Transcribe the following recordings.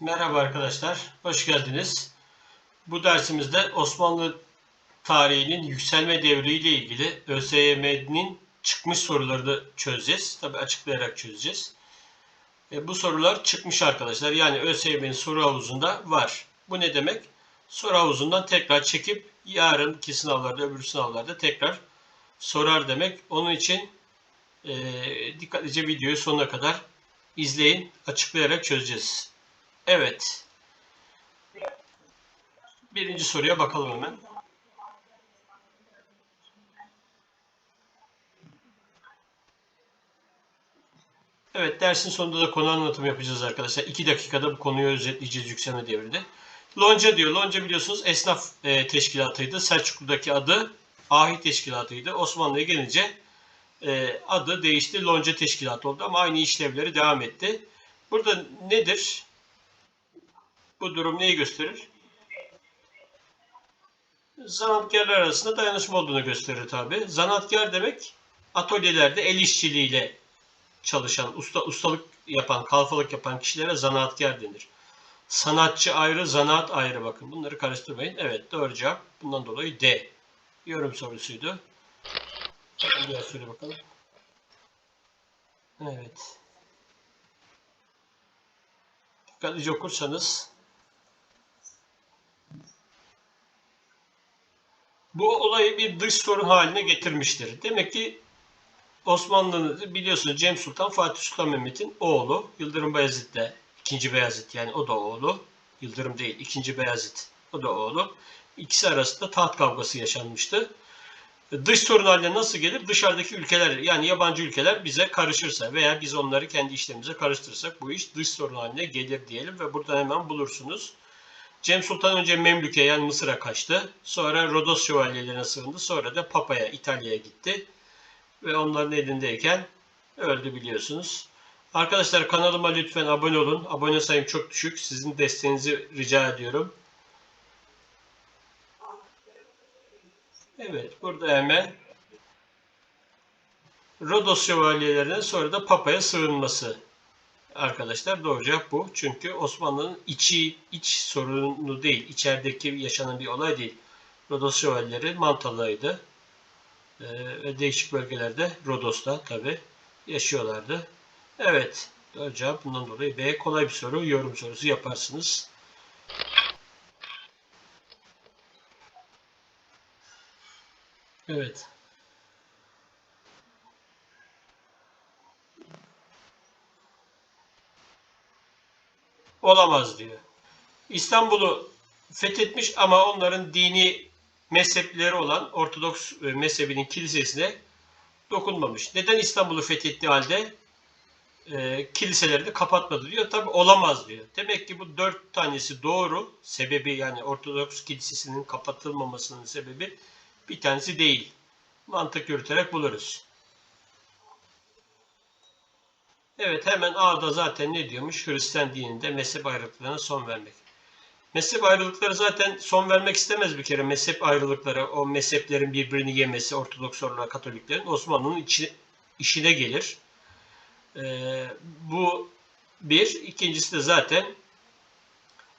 Merhaba arkadaşlar, hoş geldiniz. Bu dersimizde Osmanlı tarihinin yükselme devriyle ilgili ÖSYM'nin çıkmış sorularını çözeceğiz. Tabi açıklayarak çözeceğiz. E, bu sorular çıkmış arkadaşlar. Yani ÖSYM'nin soru havuzunda var. Bu ne demek? Soru havuzundan tekrar çekip yarınki sınavlarda, öbür sınavlarda tekrar sorar demek. Onun için e, dikkatlice videoyu sonuna kadar izleyin. Açıklayarak çözeceğiz. Evet. Birinci soruya bakalım hemen. Evet dersin sonunda da konu anlatımı yapacağız arkadaşlar. İki dakikada bu konuyu özetleyeceğiz yükselme devrinde. Lonca diyor. Lonca biliyorsunuz esnaf e, teşkilatıydı. Selçuklu'daki adı Ahi Teşkilatı'ydı. Osmanlı'ya gelince e, adı değişti. Lonca Teşkilatı oldu ama aynı işlevleri devam etti. Burada nedir? Bu durum neyi gösterir? Zanaatkarlar arasında dayanışma olduğunu gösterir tabi. Zanaatkar demek atölyelerde el işçiliğiyle çalışan, usta, ustalık yapan, kalfalık yapan kişilere zanaatkar denir. Sanatçı ayrı, zanaat ayrı bakın. Bunları karıştırmayın. Evet doğru cevap. Bundan dolayı D. Yorum sorusuydu. Diğer soruya bakalım. Evet. Dikkatlice okursanız bu olayı bir dış sorun haline getirmiştir. Demek ki Osmanlı'nın biliyorsunuz Cem Sultan Fatih Sultan Mehmet'in oğlu Yıldırım Bayezid'le ikinci Beyazıt yani o da oğlu. Yıldırım değil ikinci Beyazıt o da oğlu. İkisi arasında taht kavgası yaşanmıştı. Dış sorun haline nasıl gelir? Dışarıdaki ülkeler yani yabancı ülkeler bize karışırsa veya biz onları kendi işlerimize karıştırırsak bu iş dış sorun haline gelir diyelim ve buradan hemen bulursunuz. Cem Sultan önce Memlük'e yani Mısır'a kaçtı. Sonra Rodos şövalyelerine sığındı. Sonra da Papa'ya, İtalya'ya gitti. Ve onların elindeyken öldü biliyorsunuz. Arkadaşlar kanalıma lütfen abone olun. Abone sayım çok düşük. Sizin desteğinizi rica ediyorum. Evet, burada hemen Rodos şövalyelerine sonra da Papa'ya sığınması. Arkadaşlar doğru cevap bu. Çünkü Osmanlı'nın içi iç sorunu değil, içerideki yaşanan bir olay değil. Rodos şövalyeleri Mantalıydı. Ee, değişik bölgelerde Rodos'ta tabi yaşıyorlardı. Evet, doğru cevap bundan dolayı B kolay bir soru, yorum sorusu yaparsınız. Evet. Olamaz diyor. İstanbul'u fethetmiş ama onların dini mezhepleri olan Ortodoks e, mezhebinin kilisesine dokunmamış. Neden İstanbul'u fethettiği halde e, kiliseleri de kapatmadı diyor. Tabi olamaz diyor. Demek ki bu dört tanesi doğru. Sebebi yani Ortodoks kilisesinin kapatılmamasının sebebi bir tanesi değil. Mantık yürüterek buluruz. Evet hemen A'da zaten ne diyormuş? Hristiyan dininde mezhep ayrılıklarına son vermek. Mezhep ayrılıkları zaten son vermek istemez bir kere. Mezhep ayrılıkları, o mezheplerin birbirini yemesi, Ortodoksorlar, Katoliklerin Osmanlı'nın işine gelir. Ee, bu bir. İkincisi de zaten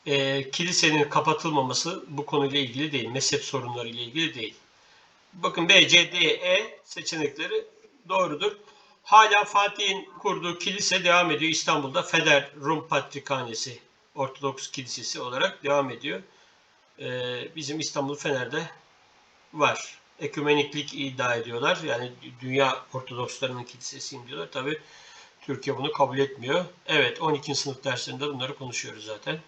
e, kilisenin kapatılmaması bu konuyla ilgili değil. Mezhep sorunları ile ilgili değil. Bakın B, C, D, E seçenekleri doğrudur. Hala Fatih'in kurduğu kilise devam ediyor. İstanbul'da Feder Rum Patrikhanesi Ortodoks Kilisesi olarak devam ediyor. Ee, bizim İstanbul Fener'de var. Ekümeniklik iddia ediyorlar. Yani dünya Ortodokslarının kilisesiyim diyorlar. Tabi Türkiye bunu kabul etmiyor. Evet 12. sınıf derslerinde bunları konuşuyoruz zaten.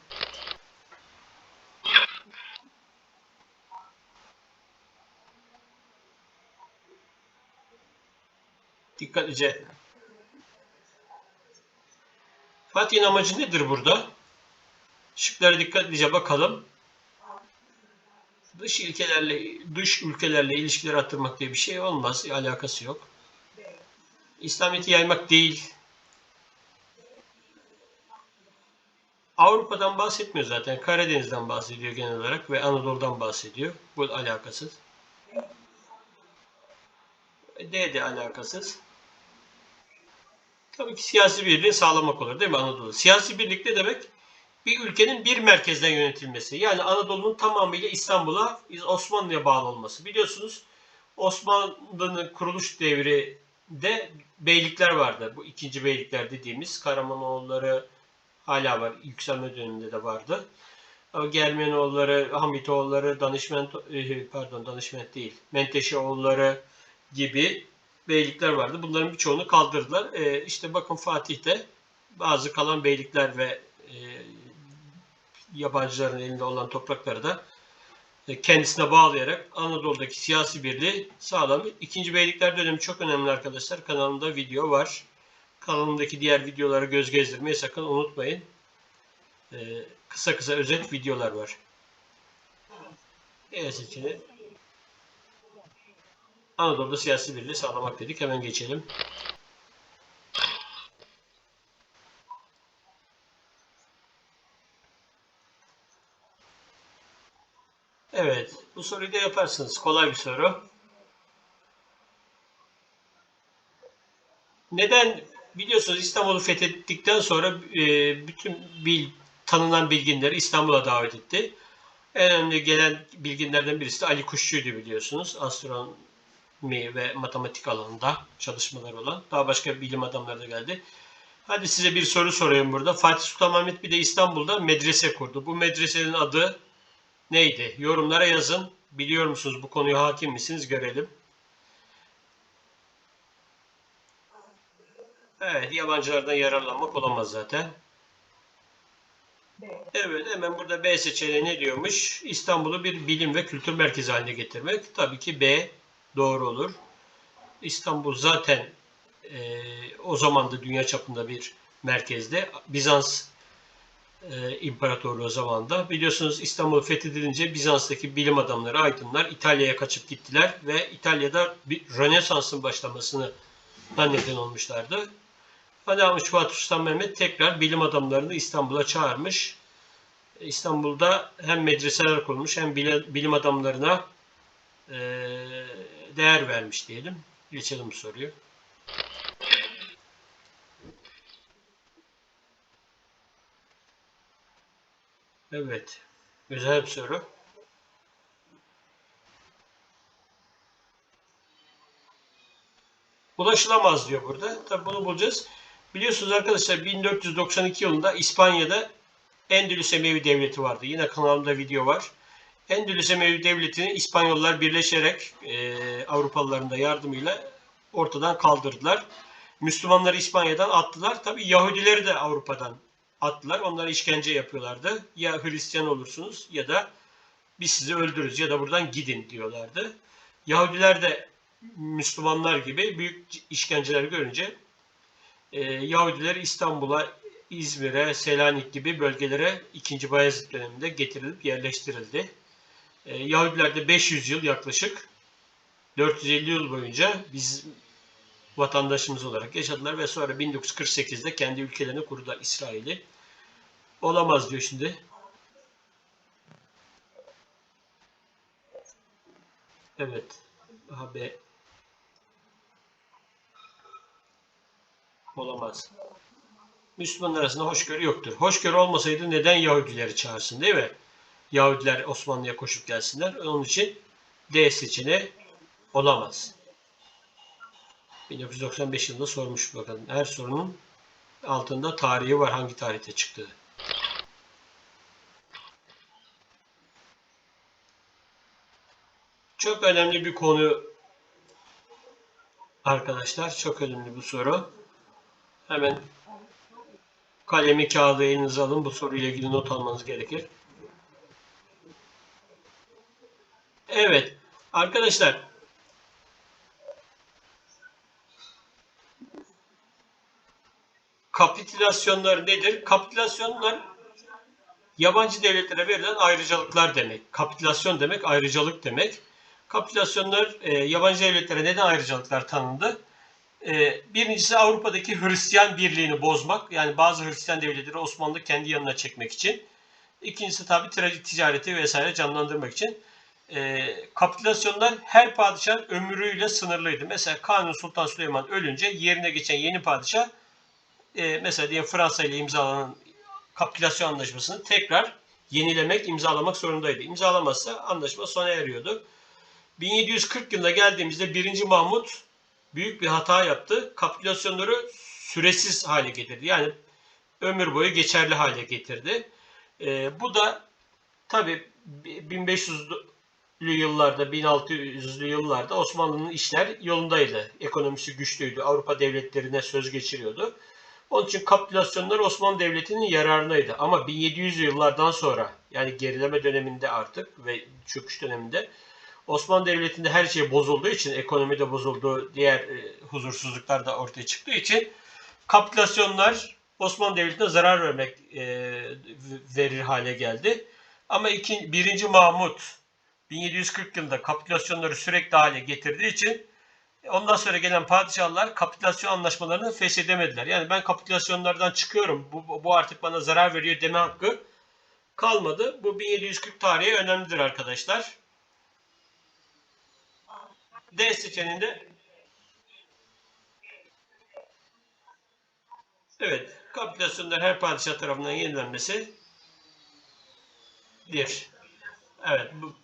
Dikkatlice. Fatih'in amacı nedir burada? Şıklara dikkatlice bakalım. Dış ülkelerle dış ülkelerle ilişkiler arttırmak diye bir şey olmaz. Alakası yok. İslamiyet'i yaymak değil. Avrupa'dan bahsetmiyor zaten. Karadeniz'den bahsediyor genel olarak ve Anadolu'dan bahsediyor. Bu alakasız. D de alakasız. Tabii ki siyasi birliği sağlamak olur değil mi Anadolu? Siyasi birlik ne demek? bir ülkenin bir merkezden yönetilmesi. Yani Anadolu'nun tamamıyla İstanbul'a Osmanlı'ya bağlı olması. Biliyorsunuz Osmanlı'nın kuruluş devrinde beylikler vardı. Bu ikinci beylikler dediğimiz Karamanoğulları hala var. Yükselme döneminde de vardı. Germenoğulları, Hamitoğulları, Danışment, eh, pardon Danışment değil, Menteşeoğulları gibi beylikler vardı. Bunların birçoğunu kaldırdılar. E, işte bakın Fatih'te bazı kalan beylikler ve e, yabancıların elinde olan toprakları da e, kendisine bağlayarak Anadolu'daki siyasi birliği sağlamış. İkinci Beylikler dönemi çok önemli arkadaşlar. Kanalımda video var. Kanalımdaki diğer videoları göz gezdirmeyi sakın unutmayın. E, kısa kısa özet videolar var. Evet seçeneği. Anadolu'da siyasi birliği sağlamak dedik. Hemen geçelim. Evet, bu soruyu da yaparsınız. Kolay bir soru. Neden biliyorsunuz İstanbul'u fethettikten sonra e, bütün bil, tanınan bilginleri İstanbul'a davet etti. En önemli gelen bilginlerden birisi de Ali Kuşçu'ydu biliyorsunuz. Astronomi ve matematik alanında çalışmaları olan. Daha başka bilim adamları da geldi. Hadi size bir soru sorayım burada. Fatih Sultan Mehmet bir de İstanbul'da medrese kurdu. Bu medresenin adı neydi? Yorumlara yazın. Biliyor musunuz bu konuya hakim misiniz? Görelim. Evet, yabancılardan yararlanmak olamaz zaten. Evet, hemen burada B seçeneği ne diyormuş? İstanbul'u bir bilim ve kültür merkezi haline getirmek. Tabii ki B doğru olur. İstanbul zaten e, o zaman da dünya çapında bir merkezde. Bizans e, İmparatorluğu zamanında. Biliyorsunuz İstanbul fethedilince Bizans'taki bilim adamları, aydınlar İtalya'ya kaçıp gittiler ve İtalya'da bir Rönesans'ın başlamasını neden olmuşlardı. Hadi Fatih Sultan Mehmet tekrar bilim adamlarını İstanbul'a çağırmış. İstanbul'da hem medreseler kurmuş hem bilim adamlarına e, değer vermiş diyelim. Geçelim soruyu. Evet. Güzel bir soru. Ulaşılamaz diyor burada. Tabi bunu bulacağız. Biliyorsunuz arkadaşlar 1492 yılında İspanya'da Endülüs Emevi Devleti vardı. Yine kanalımda video var. Endülüs Emevi Devleti'ni İspanyollar birleşerek e, Avrupalıların da yardımıyla ortadan kaldırdılar. Müslümanları İspanya'dan attılar. Tabi Yahudileri de Avrupa'dan attılar. Onlara işkence yapıyorlardı. Ya Hristiyan olursunuz ya da biz sizi öldürürüz ya da buradan gidin diyorlardı. Yahudiler de Müslümanlar gibi büyük işkenceler görünce e, Yahudiler İstanbul'a, İzmir'e, Selanik gibi bölgelere 2. Bayezid döneminde getirilip yerleştirildi. E, Yahudiler de 500 yıl yaklaşık 450 yıl boyunca biz vatandaşımız olarak yaşadılar ve sonra 1948'de kendi ülkelerini kurdular İsrail'i. Olamaz diyor şimdi. Evet. B. Olamaz. Müslümanlar arasında hoşgörü yoktur. Hoşgörü olmasaydı neden Yahudileri çağırsın değil mi? Yahudiler Osmanlı'ya koşup gelsinler. Onun için D seçeneği olamaz. 1995 yılında sormuş bakalım. Her sorunun altında tarihi var. Hangi tarihte çıktığı. Çok önemli bir konu arkadaşlar. Çok önemli bu soru. Hemen kalemi kağıdı elinize alın. Bu soruyla ilgili not almanız gerekir. Evet. Arkadaşlar kapitülasyonlar nedir? Kapitülasyonlar yabancı devletlere verilen ayrıcalıklar demek. Kapitülasyon demek ayrıcalık demek. Kapitülasyonlar e, yabancı devletlere neden ayrıcalıklar tanındı? E, birincisi Avrupa'daki Hristiyan birliğini bozmak. Yani bazı Hristiyan devletleri Osmanlı kendi yanına çekmek için. İkincisi tabi ticareti vesaire canlandırmak için. E, kapitülasyonlar her padişahın ömrüyle sınırlıydı. Mesela Kanuni Sultan Süleyman ölünce yerine geçen yeni padişah e, mesela diyelim Fransa ile imzalanan kapitülasyon anlaşmasını tekrar yenilemek, imzalamak zorundaydı. İmzalamazsa anlaşma sona eriyordu. 1740 yılında geldiğimizde 1. Mahmut büyük bir hata yaptı. Kapitülasyonları süresiz hale getirdi. Yani ömür boyu geçerli hale getirdi. Ee, bu da tabi 1500'lü yıllarda, 1600'lü yıllarda Osmanlı'nın işler yolundaydı. Ekonomisi güçlüydü. Avrupa devletlerine söz geçiriyordu. Onun için kapitülasyonlar Osmanlı Devleti'nin yararınaydı. Ama 1700 yıllardan sonra yani gerileme döneminde artık ve çöküş döneminde Osmanlı Devleti'nde her şey bozulduğu için, ekonomi de bozuldu, diğer e, huzursuzluklar da ortaya çıktığı için kapitülasyonlar Osmanlı Devleti'ne zarar vermek e, verir hale geldi. Ama iki, 1. Mahmut 1740 yılında kapitülasyonları sürekli hale getirdiği için ondan sonra gelen padişahlar kapitülasyon anlaşmalarını feshedemediler. Yani ben kapitülasyonlardan çıkıyorum, bu, bu artık bana zarar veriyor deme hakkı kalmadı. Bu 1740 tarihi önemlidir arkadaşlar. D seçeneğinde Evet, kapitülasyonlar her padişah tarafından yenilenmesi bir. Evet, bu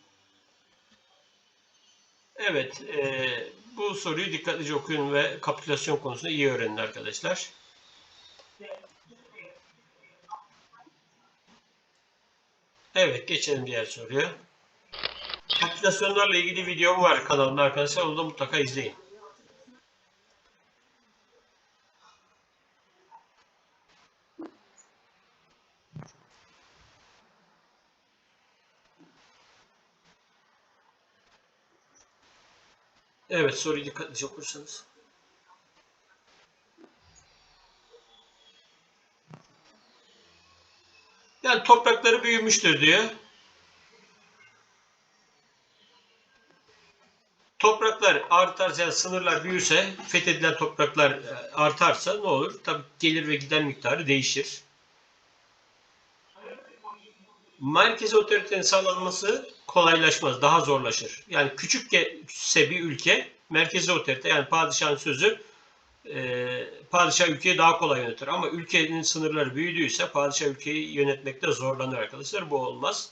Evet, e, bu soruyu dikkatlice okuyun ve kapitülasyon konusunda iyi öğrenin arkadaşlar. Evet, geçelim diğer soruya. Kapitülasyonlarla ilgili videom var kanalımda arkadaşlar. Onu da mutlaka izleyin. Evet, soruyu dikkatlice okursanız. Yani toprakları büyümüştür diyor. Topraklar artarsa, yani sınırlar büyürse, fethedilen topraklar artarsa ne olur? Tabii gelir ve gider miktarı değişir. Merkezi otoritenin sağlanması kolaylaşmaz, daha zorlaşır. Yani küçükse bir ülke, merkezi otorite yani padişahın sözü e, padişah ülkeyi daha kolay yönetir. Ama ülkenin sınırları büyüdüyse padişah ülkeyi yönetmekte zorlanır arkadaşlar. Bu olmaz.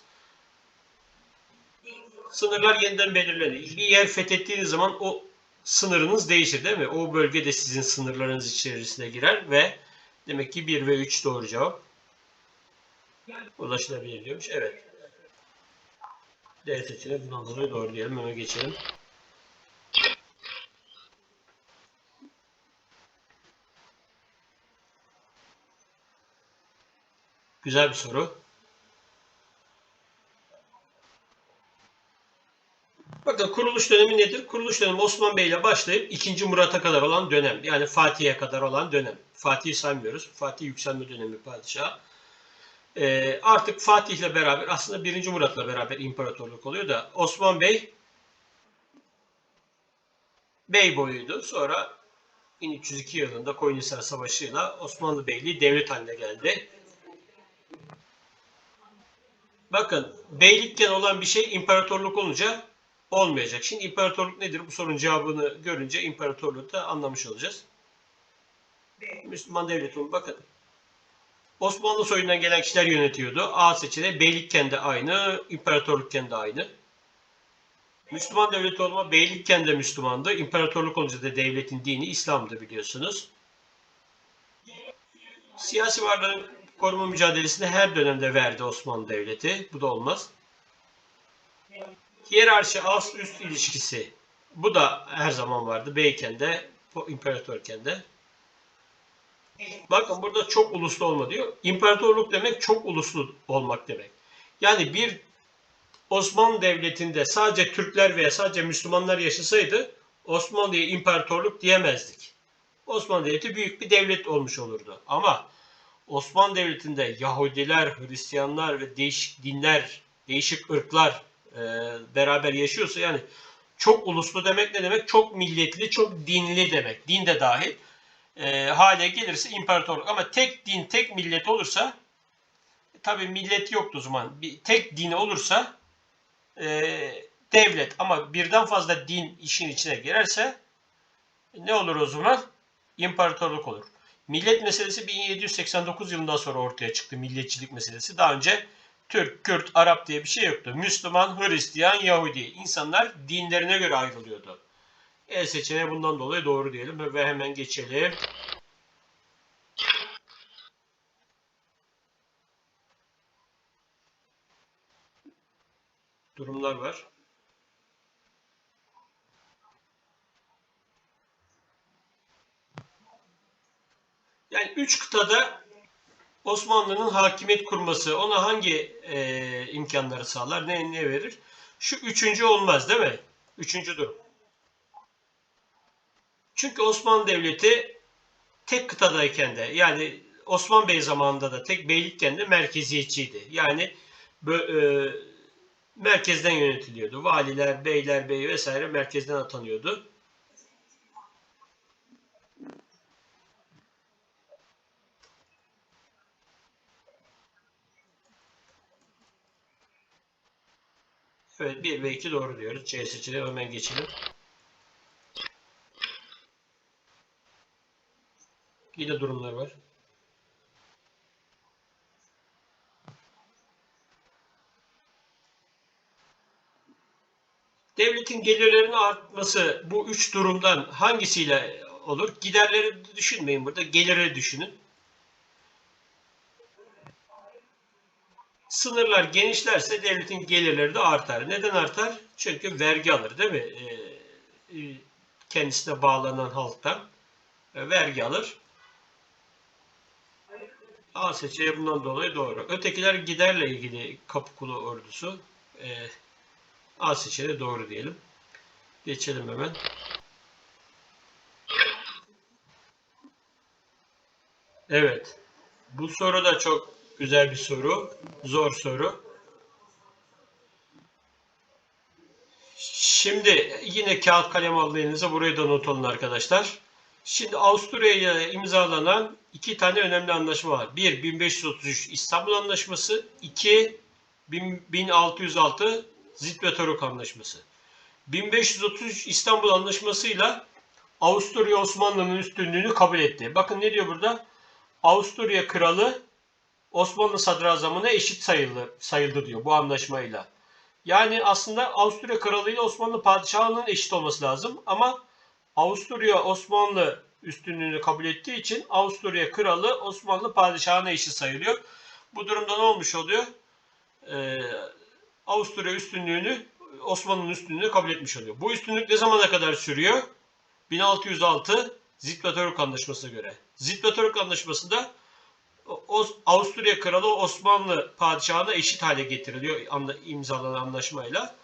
Sınırlar yeniden belirlenir. Bir yer fethettiğiniz zaman o sınırınız değişir değil mi? O bölge de sizin sınırlarınız içerisine girer ve demek ki 1 ve 3 doğru cevap. Ulaşılabilir diyormuş. Evet. D seçeneği bundan dolayı doğru diyelim. Hemen geçelim. Güzel bir soru. Bakın kuruluş dönemi nedir? Kuruluş dönemi Osman Bey ile başlayıp 2. Murat'a kadar olan dönem. Yani Fatih'e kadar olan dönem. Fatih'i saymıyoruz. Fatih yükselme dönemi padişah. Ee, artık Fatih ile beraber aslında 1. Murat'la beraber imparatorluk oluyor da Osman Bey bey boyuydu. Sonra 1302 yılında Koyunhisar Savaşı'yla Osmanlı Beyliği devlet haline geldi. Bakın beylikken olan bir şey imparatorluk olunca olmayacak. Şimdi imparatorluk nedir? Bu sorunun cevabını görünce imparatorluğu da anlamış olacağız. Müslüman devleti bakın. Osmanlı soyundan gelen kişiler yönetiyordu. A seçeneği beylikken de aynı, imparatorlukken de aynı. Müslüman devleti olma beylikken de Müslümandı. İmparatorluk olunca da devletin dini İslam'dı biliyorsunuz. Siyasi varlığın koruma mücadelesini her dönemde verdi Osmanlı Devleti. Bu da olmaz. Hiyerarşi alt üst ilişkisi. Bu da her zaman vardı. Beyken de, imparatorken de. Bakın burada çok uluslu olma diyor. İmparatorluk demek çok uluslu olmak demek. Yani bir Osmanlı Devleti'nde sadece Türkler veya sadece Müslümanlar yaşasaydı Osmanlı'ya imparatorluk diyemezdik. Osmanlı Devleti büyük bir devlet olmuş olurdu. Ama Osmanlı Devleti'nde Yahudiler, Hristiyanlar ve değişik dinler, değişik ırklar e, beraber yaşıyorsa yani çok uluslu demek ne demek? Çok milletli, çok dinli demek. Din de dahil. E, hale gelirse imparatorluk. Ama tek din, tek millet olursa tabi millet yoktu o zaman. Bir, tek din olursa e, devlet ama birden fazla din işin içine girerse ne olur o zaman? İmparatorluk olur. Millet meselesi 1789 yılından sonra ortaya çıktı milliyetçilik meselesi. Daha önce Türk, Kürt, Arap diye bir şey yoktu. Müslüman, Hristiyan, Yahudi. İnsanlar dinlerine göre ayrılıyordu. E seçeneği bundan dolayı doğru diyelim ve hemen geçelim. Durumlar var. Yani üç kıtada Osmanlı'nın hakimiyet kurması ona hangi e, imkanları sağlar, ne ne verir? Şu üçüncü olmaz değil mi? Üçüncü durum. Çünkü Osmanlı Devleti tek kıtadayken de yani Osman Bey zamanında da tek beylikken de merkeziyetçiydi. Yani e, merkezden yönetiliyordu. Valiler, beyler, bey vesaire merkezden atanıyordu. Evet 1 ve 2 doğru diyoruz. C seçeneği hemen geçelim. Yine durumlar var. Devletin gelirlerinin artması bu üç durumdan hangisiyle olur? Giderleri düşünmeyin burada. Geliri düşünün. Sınırlar genişlerse devletin gelirleri de artar. Neden artar? Çünkü vergi alır değil mi? Ee, kendisine bağlanan halktan e, vergi alır. A seçeneği bundan dolayı doğru. Ötekiler giderle ilgili Kapıkulu ordusu. Ee, A seçeneği doğru diyelim. Geçelim hemen. Evet. Bu soru da çok güzel bir soru. Zor soru. Şimdi yine kağıt kalem elinize. Burayı da not alın arkadaşlar. Şimdi Avusturya ile imzalanan iki tane önemli anlaşma var. Bir 1533 İstanbul Anlaşması. iki 1606 Zitvetoruk Anlaşması. 1533 İstanbul Anlaşması'yla Avusturya Osmanlı'nın üstünlüğünü kabul etti. Bakın ne diyor burada? Avusturya kralı Osmanlı sadrazamına eşit sayıldı, sayıldı diyor bu anlaşmayla. Yani aslında Avusturya kralı ile Osmanlı padişahının eşit olması lazım ama Avusturya Osmanlı üstünlüğünü kabul ettiği için Avusturya kralı Osmanlı padişahına eşit sayılıyor. Bu durumda ne olmuş oluyor? Ee, Avusturya üstünlüğünü Osmanlı'nın üstünlüğünü kabul etmiş oluyor. Bu üstünlük ne zamana kadar sürüyor? 1606 Zitvatoruk Anlaşması'na göre. Zitvatoruk Anlaşması'nda Avusturya Kralı Osmanlı padişahına eşit hale getiriliyor imzalanan anlaşmayla.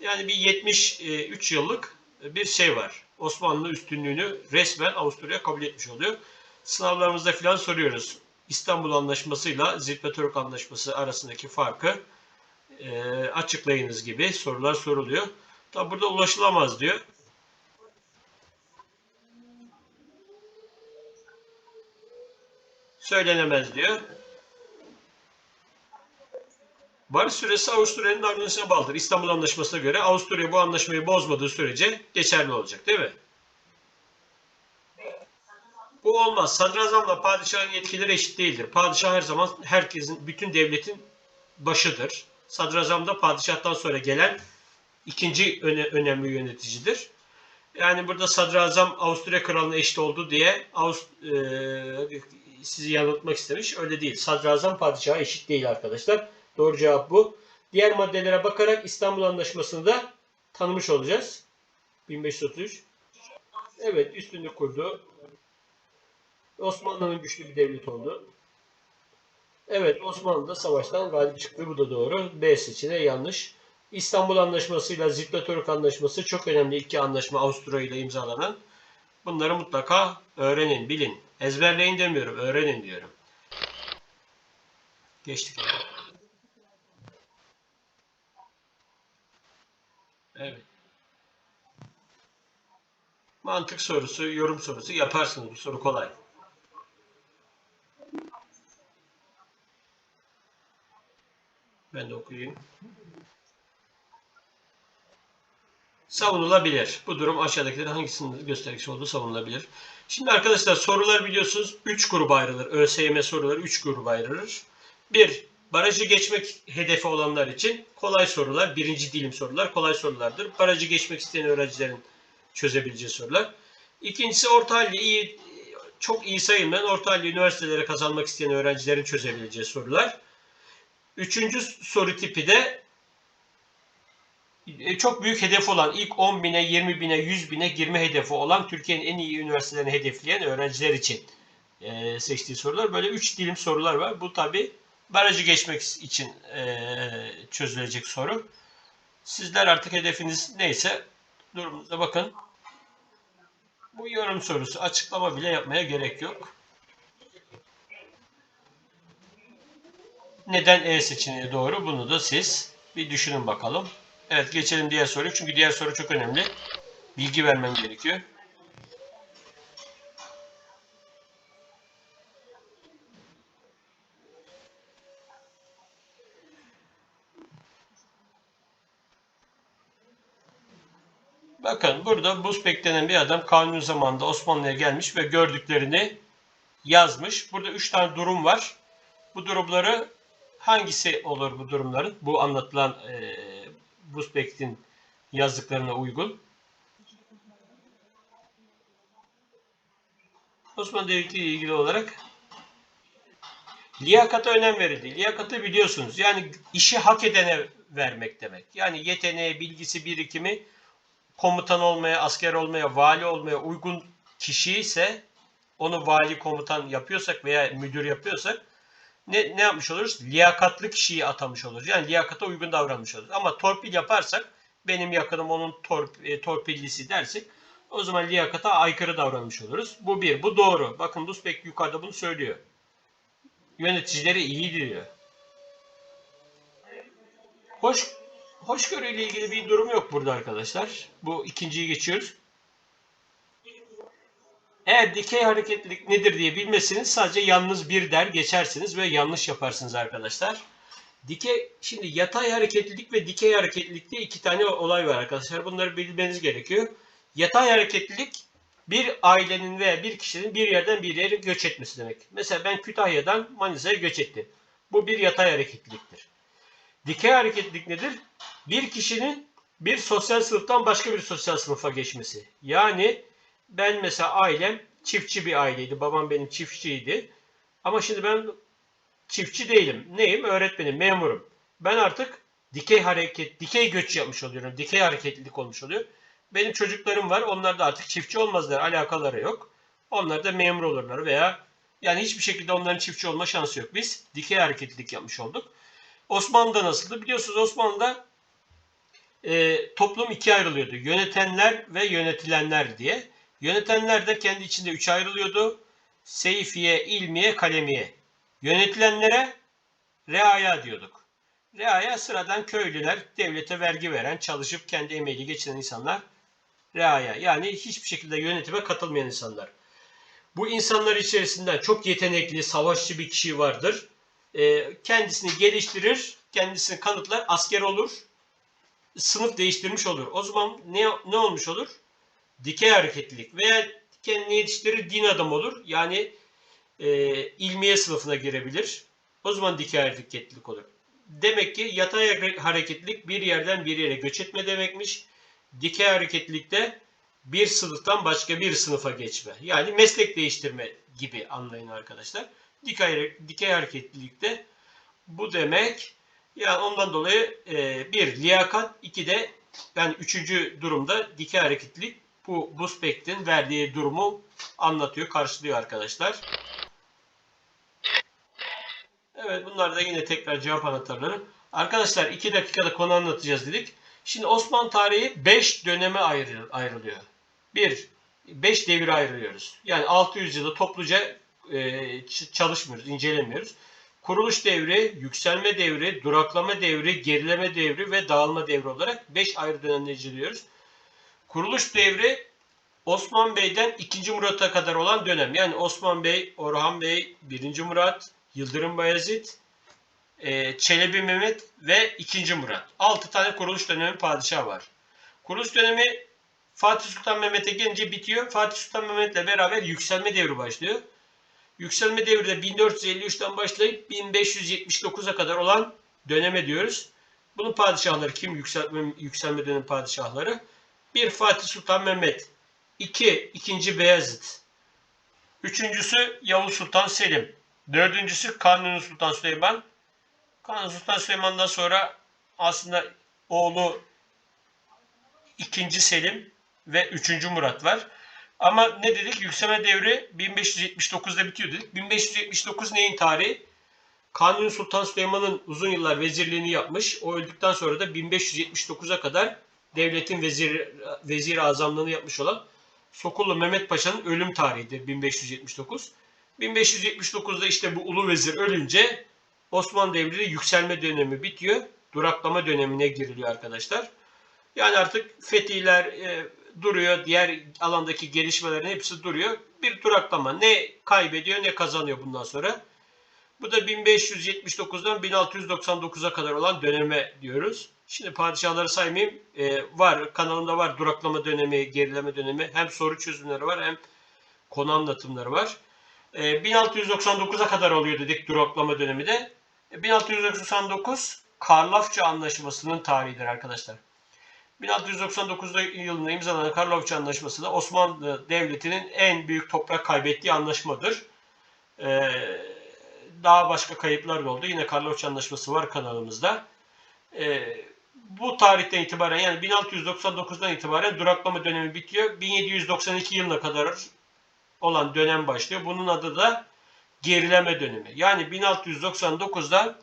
Yani bir 73 yıllık bir şey var. Osmanlı üstünlüğünü resmen Avusturya kabul etmiş oluyor. Sınavlarımızda filan soruyoruz. İstanbul Anlaşması'yla Zitvatoruk Anlaşması arasındaki farkı e, açıklayınız gibi sorular soruluyor. Tabi burada ulaşılamaz diyor. Söylenemez diyor. Barış süresi Avusturya'nın davranışına bağlıdır. İstanbul Anlaşması'na göre Avusturya bu anlaşmayı bozmadığı sürece geçerli olacak değil mi? Bu olmaz. Sadrazamla padişahın yetkileri eşit değildir. Padişah her zaman herkesin, bütün devletin başıdır. Sadrazam da padişahtan sonra gelen ikinci öne, önemli yöneticidir. Yani burada sadrazam Avusturya kralına eşit oldu diye Avust e, sizi yanıltmak istemiş. Öyle değil. Sadrazam padişaha eşit değil arkadaşlar. Doğru cevap bu. Diğer maddelere bakarak İstanbul Anlaşması'nı da tanımış olacağız. 1533. Evet üstünlük kurdu. Osmanlı'nın güçlü bir devlet oldu. Evet Osmanlı da savaştan galip çıktı. Bu da doğru. B seçeneği yanlış. İstanbul Anlaşması ile Zitlatoruk Anlaşması çok önemli iki anlaşma Avusturya ile imzalanan. Bunları mutlaka öğrenin, bilin. Ezberleyin demiyorum, öğrenin diyorum. Geçtik. Evet. Mantık sorusu, yorum sorusu yaparsınız. Bu soru kolay. Ben de okuyayım. savunulabilir. Bu durum aşağıdakilerin hangisinin göstergesi olduğu savunulabilir. Şimdi arkadaşlar sorular biliyorsunuz 3 gruba ayrılır. ÖSYM soruları 3 gruba ayrılır. 1. Barajı geçmek hedefi olanlar için kolay sorular, birinci dilim sorular kolay sorulardır. Barajı geçmek isteyen öğrencilerin çözebileceği sorular. İkincisi orta halli iyi, çok iyi sayılmayan orta halli üniversitelere kazanmak isteyen öğrencilerin çözebileceği sorular. Üçüncü soru tipi de e, çok büyük hedef olan ilk 10 bine, 20 bine, 100 bine girme hedefi olan Türkiye'nin en iyi üniversitelerini hedefleyen öğrenciler için e, seçtiği sorular. Böyle 3 dilim sorular var. Bu tabi barajı geçmek için e, çözülecek soru. Sizler artık hedefiniz neyse durumunuza bakın. Bu yorum sorusu. Açıklama bile yapmaya gerek yok. Neden E seçeneği doğru? Bunu da siz bir düşünün bakalım. Evet geçelim diğer soruya. Çünkü diğer soru çok önemli. Bilgi vermem gerekiyor. Bakın burada Buzbek denen bir adam kanuni zamanında Osmanlı'ya gelmiş ve gördüklerini yazmış. Burada üç tane durum var. Bu durumları hangisi olur bu durumların? Bu anlatılan e, Buzbek'in yazdıklarına uygun. Osmanlı Devleti ile ilgili olarak liyakata önem verildi. Liyakatı biliyorsunuz. Yani işi hak edene vermek demek. Yani yeteneği, bilgisi, birikimi komutan olmaya, asker olmaya, vali olmaya uygun kişi ise onu vali komutan yapıyorsak veya müdür yapıyorsak ne, ne yapmış oluruz? Liyakatlı kişiyi atamış oluruz. Yani liyakata uygun davranmış oluruz. Ama torpil yaparsak benim yakınım onun torp, e, torpillisi dersek o zaman liyakata aykırı davranmış oluruz. Bu bir. Bu doğru. Bakın Buzbek yukarıda bunu söylüyor. Yöneticileri iyi diyor. Hoş hoşgörü ile ilgili bir durum yok burada arkadaşlar. Bu ikinciyi geçiyoruz. Eğer dikey hareketlilik nedir diye bilmesiniz sadece yalnız bir der geçersiniz ve yanlış yaparsınız arkadaşlar. Dikey, şimdi yatay hareketlilik ve dikey hareketlilikte iki tane olay var arkadaşlar. Bunları bilmeniz gerekiyor. Yatay hareketlilik bir ailenin veya bir kişinin bir yerden bir yere göç etmesi demek. Mesela ben Kütahya'dan Manisa'ya göç ettim. Bu bir yatay hareketliliktir. Dikey hareketlilik nedir? Bir kişinin bir sosyal sınıftan başka bir sosyal sınıfa geçmesi. Yani ben mesela ailem çiftçi bir aileydi. Babam benim çiftçiydi. Ama şimdi ben çiftçi değilim. Neyim? Öğretmenim, memurum. Ben artık dikey hareket, dikey göç yapmış oluyorum. Dikey hareketlilik olmuş oluyor. Benim çocuklarım var. Onlar da artık çiftçi olmazlar. Alakaları yok. Onlar da memur olurlar veya yani hiçbir şekilde onların çiftçi olma şansı yok. Biz dikey hareketlilik yapmış olduk. Osmanlı'da nasıldı? Biliyorsunuz Osmanlı'da e, toplum ikiye ayrılıyordu. Yönetenler ve yönetilenler diye. Yönetenler de kendi içinde üç ayrılıyordu. Seyfiye, ilmiye, kalemiye. Yönetilenlere reaya diyorduk. Reaya sıradan köylüler, devlete vergi veren, çalışıp kendi emeğiyle geçinen insanlar reaya. Yani hiçbir şekilde yönetime katılmayan insanlar. Bu insanlar içerisinden çok yetenekli, savaşçı bir kişi vardır. E, kendisini geliştirir, kendisini kanıtlar, asker olur, sınıf değiştirmiş olur. O zaman ne, ne olmuş olur? Dikey hareketlilik veya kendini yetiştirir din adamı olur. Yani e, ilmiye sınıfına girebilir. O zaman dikey hareketlilik olur. Demek ki yatay hareketlilik bir yerden bir yere göç etme demekmiş. Dikey hareketlilikte bir sınıftan başka bir sınıfa geçme. Yani meslek değiştirme gibi anlayın arkadaşlar. Dikey, dikey hareketlilikte bu demek yani ondan dolayı e, bir liyakat, iki de yani üçüncü durumda dikey hareketlilik bu Buspekt'in verdiği durumu anlatıyor, karşılıyor arkadaşlar. Evet bunlar da yine tekrar cevap anahtarları. Arkadaşlar 2 dakikada konu anlatacağız dedik. Şimdi Osmanlı tarihi 5 döneme ayrılıyor. 1. 5 devire ayrılıyoruz. Yani 600 yılı topluca e, çalışmıyoruz, incelemiyoruz. Kuruluş devri, yükselme devri, duraklama devri, gerileme devri ve dağılma devri olarak 5 ayrı dönemde inceliyoruz. Kuruluş devri Osman Bey'den 2. Murat'a kadar olan dönem. Yani Osman Bey, Orhan Bey, 1. Murat, Yıldırım Bayezid, e, Çelebi Mehmet ve 2. Murat. 6 tane kuruluş dönemi padişah var. Kuruluş dönemi Fatih Sultan Mehmet'e gelince bitiyor. Fatih Sultan Mehmet'le beraber yükselme devri başlıyor. Yükselme devri de 1453'ten başlayıp 1579'a kadar olan döneme diyoruz. Bunun padişahları kim? Yükselme, yükselme dönemi padişahları. Bir Fatih Sultan Mehmet. iki ikinci Beyazıt. Üçüncüsü Yavuz Sultan Selim. Dördüncüsü Kanuni Sultan Süleyman. Kanuni Sultan Süleyman'dan sonra aslında oğlu ikinci Selim ve üçüncü Murat var. Ama ne dedik? Yükselme devri 1579'da bitiyor dedik. 1579 neyin tarihi? Kanuni Sultan Süleyman'ın uzun yıllar vezirliğini yapmış. O öldükten sonra da 1579'a kadar devletin vezir vezir azamlığını yapmış olan Sokullu Mehmet Paşa'nın ölüm tarihidir 1579. 1579'da işte bu ulu vezir ölünce Osmanlı Devri'de yükselme dönemi bitiyor. Duraklama dönemine giriliyor arkadaşlar. Yani artık fetihler e, duruyor. Diğer alandaki gelişmelerin hepsi duruyor. Bir duraklama. Ne kaybediyor ne kazanıyor bundan sonra. Bu da 1579'dan 1699'a kadar olan döneme diyoruz. Şimdi padişahları saymayayım. E, var kanalımda var duraklama dönemi, gerileme dönemi. Hem soru çözümleri var hem konu anlatımları var. E, 1699'a kadar oluyor dedik duraklama dönemi de. E, 1699 Karlofça Anlaşması'nın tarihidir arkadaşlar. 1699 yılında imzalanan Karlofça Anlaşması da Osmanlı Devleti'nin en büyük toprak kaybettiği anlaşmadır. Ee, daha başka kayıplar da oldu. Yine Karlofça Anlaşması var kanalımızda. Ee, bu tarihten itibaren yani 1699'dan itibaren duraklama dönemi bitiyor. 1792 yılına kadar olan dönem başlıyor. Bunun adı da gerileme dönemi. Yani 1699'dan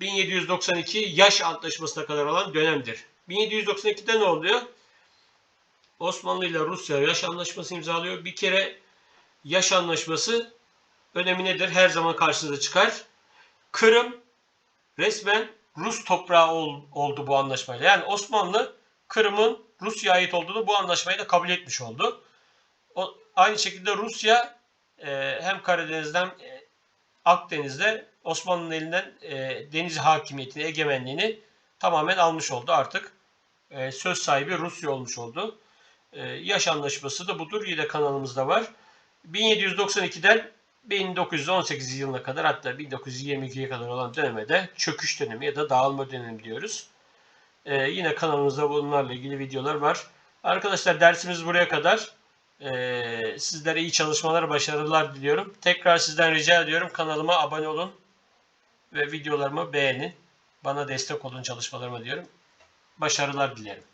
1792 yaş antlaşmasına kadar olan dönemdir. 1792'de ne oluyor? Osmanlı ile Rusya yaş anlaşması imzalıyor. Bir kere yaş anlaşması önemi nedir? Her zaman karşınıza çıkar. Kırım resmen Rus toprağı ol, oldu bu anlaşmayla. Yani Osmanlı Kırım'ın Rusya'ya ait olduğunu bu anlaşmayı da kabul etmiş oldu. O, aynı şekilde Rusya e, hem Karadeniz'den e, Akdeniz'de Osmanlı'nın elinden e, deniz hakimiyetini, egemenliğini tamamen almış oldu artık. E, söz sahibi Rusya olmuş oldu. E, yaş anlaşması da budur. Yine kanalımızda var. 1792'den 1918 yılına kadar hatta 1922'ye kadar olan döneme de çöküş dönemi ya da dağılma dönemi diyoruz. E, yine kanalımızda bunlarla ilgili videolar var. Arkadaşlar dersimiz buraya kadar. Sizlere iyi çalışmalar, başarılar diliyorum. Tekrar sizden rica ediyorum kanalıma abone olun ve videolarımı beğenin. Bana destek olun çalışmalarıma diyorum. Başarılar dilerim.